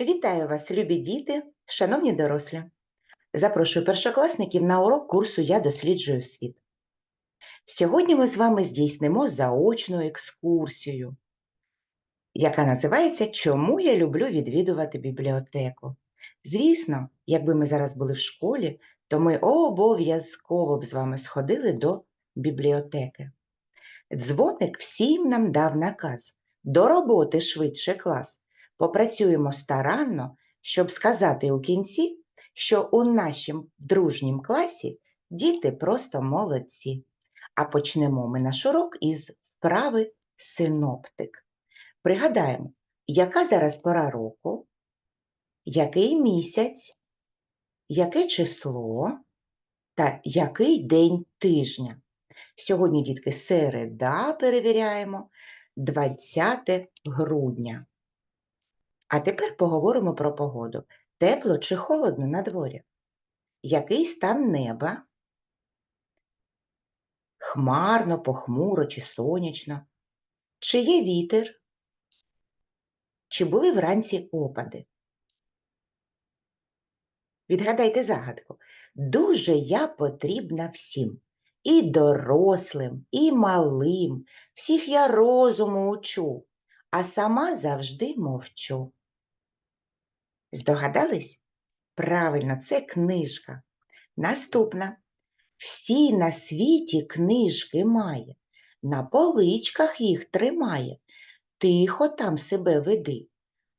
Вітаю вас, любі діти, шановні дорослі. Запрошую першокласників на урок курсу Я досліджую світ. Сьогодні ми з вами здійснимо заочну екскурсію, яка називається Чому я люблю відвідувати бібліотеку. Звісно, якби ми зараз були в школі, то ми обов'язково б з вами сходили до бібліотеки. Дзвоник всім нам дав наказ до роботи швидше клас. Попрацюємо старанно, щоб сказати у кінці, що у нашому дружнім класі діти просто молодці. А почнемо ми наш урок із вправи синоптик. Пригадаємо, яка зараз пора року, який місяць, яке число та який день тижня. Сьогодні, дітки, середа перевіряємо 20 грудня. А тепер поговоримо про погоду. Тепло чи холодно на дворі? Який стан неба? Хмарно, похмуро чи сонячно? Чи є вітер? Чи були вранці опади? Відгадайте загадку. Дуже я потрібна всім. І дорослим, і малим. Всіх я розуму учу, а сама завжди мовчу. Здогадались? Правильно, це книжка. Наступна. Всі на світі книжки має, на поличках їх тримає. Тихо там себе веди.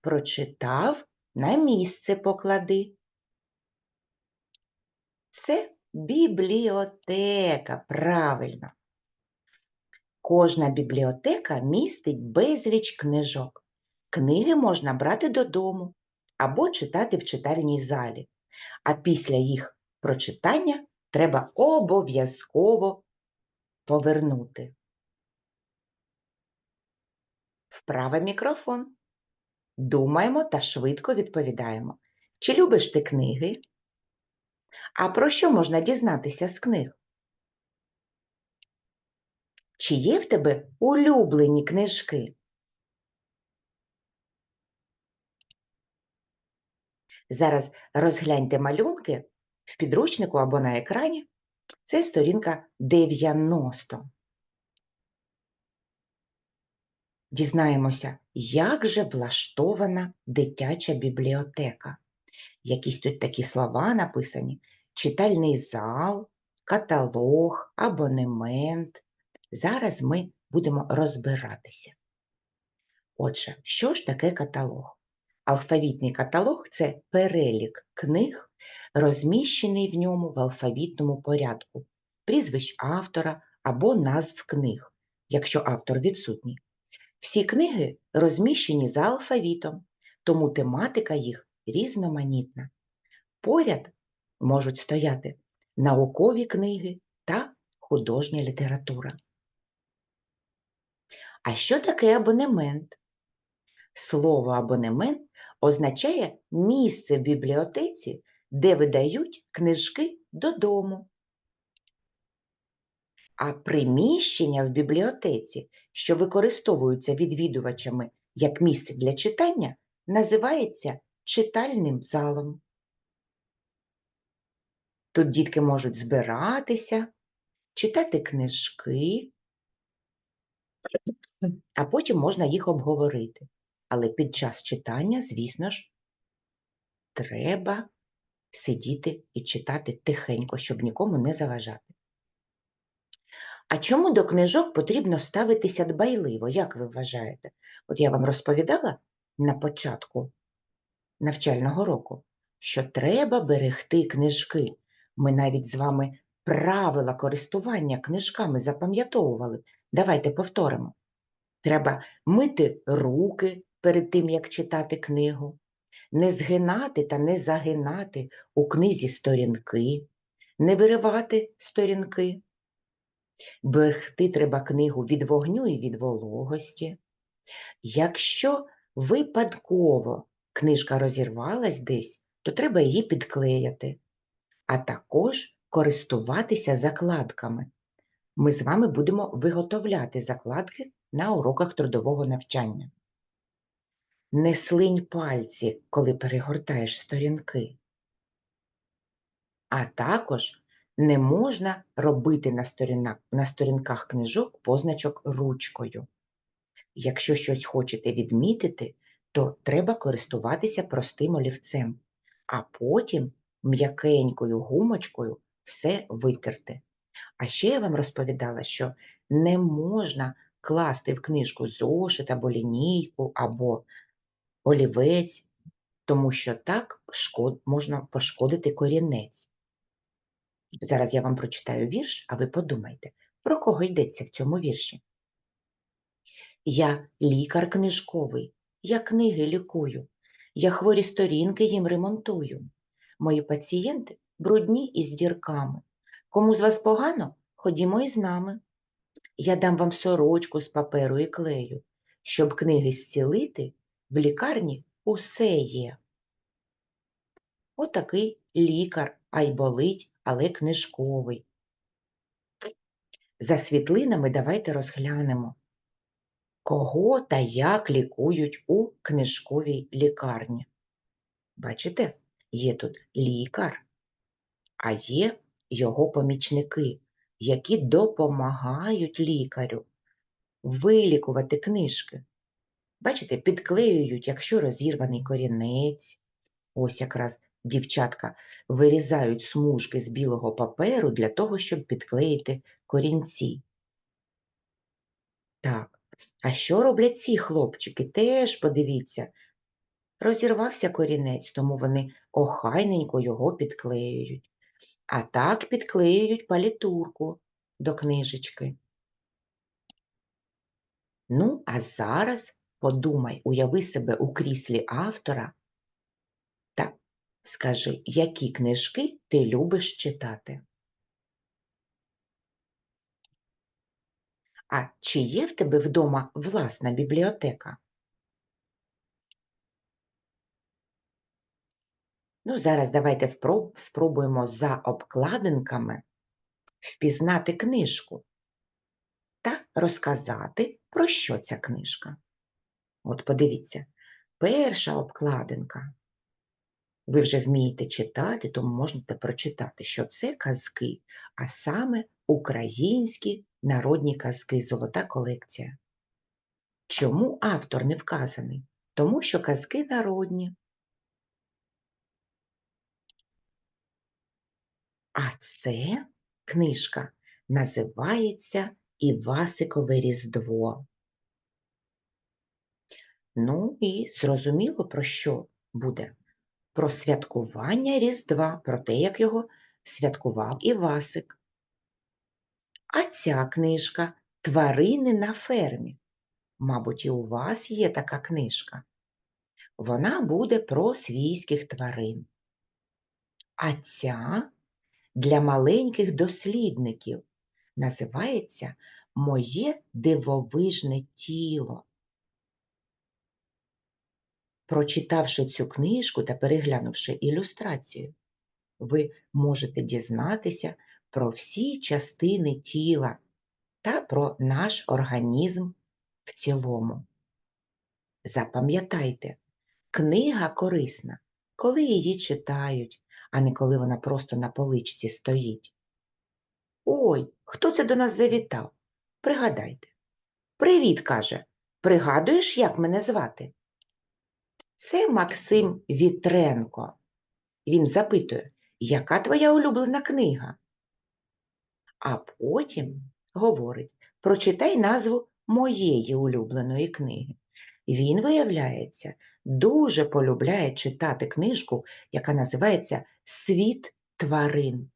Прочитав, на місце поклади. Це бібліотека, правильно. Кожна бібліотека містить безліч книжок. Книги можна брати додому або читати в читальній залі. А після їх прочитання треба обов'язково повернути. Вправа мікрофон. Думаємо та швидко відповідаємо. Чи любиш ти книги? А про що можна дізнатися з книг? Чи є в тебе улюблені книжки? Зараз розгляньте малюнки в підручнику або на екрані. Це сторінка 90. Дізнаємося, як же влаштована дитяча бібліотека. Якісь тут такі слова написані: читальний зал, каталог, абонемент. Зараз ми будемо розбиратися. Отже, що ж таке каталог? Алфавітний каталог це перелік книг, розміщений в ньому в алфавітному порядку, прізвищ автора або назв книг, якщо автор відсутній. Всі книги розміщені за алфавітом, тому тематика їх різноманітна. Поряд можуть стояти наукові книги та художня література. А що таке абонемент? Слово абонемент означає місце в бібліотеці, де видають книжки додому. А приміщення в бібліотеці, що використовуються відвідувачами як місце для читання, називається читальним залом. Тут дітки можуть збиратися, читати книжки, а потім можна їх обговорити. Але під час читання, звісно ж, треба сидіти і читати тихенько, щоб нікому не заважати. А чому до книжок потрібно ставитися дбайливо, як ви вважаєте? От я вам розповідала на початку навчального року, що треба берегти книжки. Ми навіть з вами правила користування книжками запам'ятовували. Давайте повторимо. Треба мити руки перед тим, як читати книгу, не згинати та не загинати у книзі сторінки, не виривати сторінки. Берегти треба книгу від вогню і від вологості. Якщо випадково книжка розірвалась десь, то треба її підклеяти, а також користуватися закладками. Ми з вами будемо виготовляти закладки на уроках трудового навчання. Не слинь пальці, коли перегортаєш сторінки. А також не можна робити на, сторінах, на сторінках книжок позначок ручкою. Якщо щось хочете відмітити, то треба користуватися простим олівцем, а потім м'якенькою гумочкою все витерти. А ще я вам розповідала, що не можна класти в книжку зошит або лінійку, або олівець, тому що так можна пошкодити корінець. Зараз я вам прочитаю вірш, а ви подумайте, про кого йдеться в цьому вірші. Я лікар книжковий, я книги лікую, я хворі сторінки їм ремонтую. Мої пацієнти брудні і з дірками. Кому з вас погано, ходімо із нами. Я дам вам сорочку з паперу і клею, щоб книги зцілити, в лікарні усе є. Отакий лікар, а й болить, але книжковий. За світлинами давайте розглянемо, кого та як лікують у книжковій лікарні. Бачите, є тут лікар, а є його помічники, які допомагають лікарю вилікувати книжки. Бачите, підклеюють, якщо розірваний корінець. Ось якраз дівчатка вирізають смужки з білого паперу для того, щоб підклеїти корінці. Так, а що роблять ці хлопчики? Теж подивіться, розірвався корінець, тому вони охайненько його підклеюють. А так підклеюють палітурку до книжечки. Ну, а зараз подумай, уяви себе у кріслі автора та скажи, які книжки ти любиш читати. А чи є в тебе вдома власна бібліотека? Ну, зараз давайте спробуємо за обкладинками впізнати книжку та розказати, про що ця книжка. От подивіться, перша обкладинка. Ви вже вмієте читати, тому можете прочитати, що це казки, а саме українські народні казки, золота колекція. Чому автор не вказаний? Тому що казки народні. А це книжка називається Івасикове Різдво. Ну і зрозуміло, про що буде? Про святкування Різдва, про те, як його святкував Івасик. А ця книжка Тварини на фермі. Мабуть, і у вас є така книжка. Вона буде про свійських тварин. А ця для маленьких дослідників називається Моє дивовижне тіло. Прочитавши цю книжку та переглянувши ілюстрацію, ви можете дізнатися про всі частини тіла та про наш організм в цілому. Запам'ятайте, книга корисна, коли її читають, а не коли вона просто на поличці стоїть. Ой, хто це до нас завітав? Пригадайте. Привіт, каже. Пригадуєш, як мене звати? Це Максим Вітренко. Він запитує, яка твоя улюблена книга? А потім говорить, прочитай назву моєї улюбленої книги. Він, виявляється, дуже полюбляє читати книжку, яка називається Світ тварин.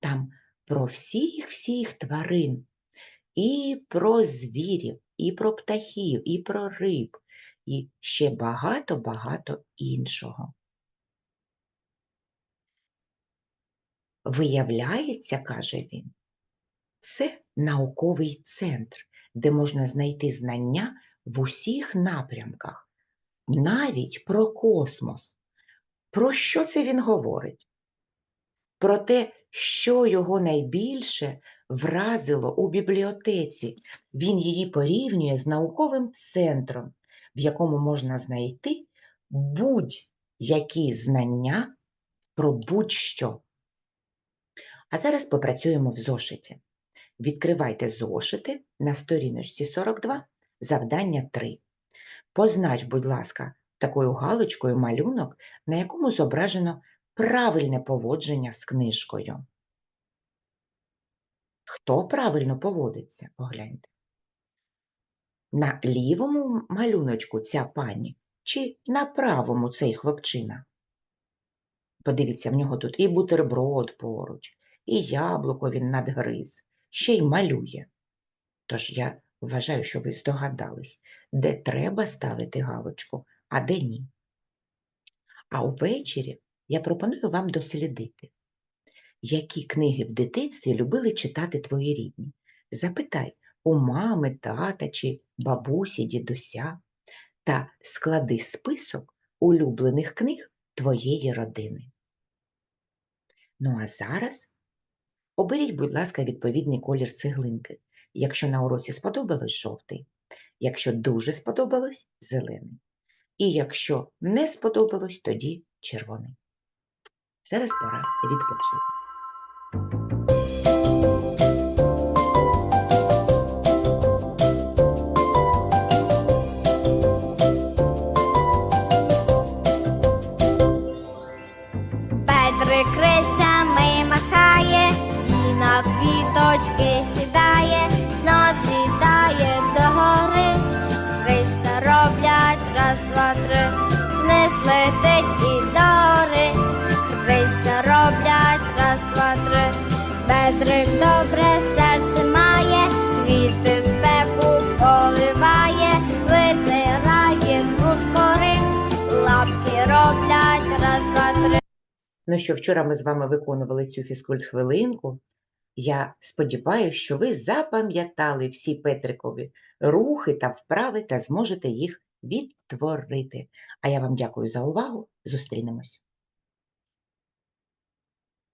Там про всіх-всіх тварин, і про звірів, і про птахів, і про риб, і ще багато-багато іншого. Виявляється, каже він, це науковий центр, де можна знайти знання в усіх напрямках, навіть про космос. Про що це він говорить? Про те, що його найбільше вразило у бібліотеці. Він її порівнює з науковим центром, в якому можна знайти будь-які знання про будь-що. А зараз попрацюємо в зошиті. Відкривайте зошити на сторіночці 42, завдання 3. Познач, будь ласка, такою галочкою малюнок, на якому зображено правильне поводження з книжкою. Хто правильно поводиться? Погляньте. На лівому малюночку ця пані чи на правому цей хлопчина? Подивіться, в нього тут і бутерброд поруч, і яблуко він надгриз, ще й малює. Тож я вважаю, що ви здогадались, де треба ставити галочку, а де ні. А увечері я пропоную вам дослідити, які книги в дитинстві любили читати твої рідні. Запитай у мами, тата чи бабусі, дідуся та склади список улюблених книг твоєї родини. Ну а зараз оберіть, будь ласка, відповідний колір цеглинки. Якщо на уроці сподобалось жовтий, якщо дуже сподобалось зелений. І якщо не сподобалось, тоді червоний. Зараз пора відпочити. Крильцями махає, і на квіточки сідає, знов злітає до гори. Крильця роблять раз, два, три, не летить і до гори. Крильця роблять раз, два, три. Петрик добре Ну що, вчора ми з вами виконували цю фізкульт-хвилинку. Я сподіваюся, що ви запам'ятали всі Петрикові рухи та вправи та зможете їх відтворити. А я вам дякую за увагу. Зустрінемось.